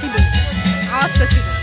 ছিল। আওয়াজটা ছিল।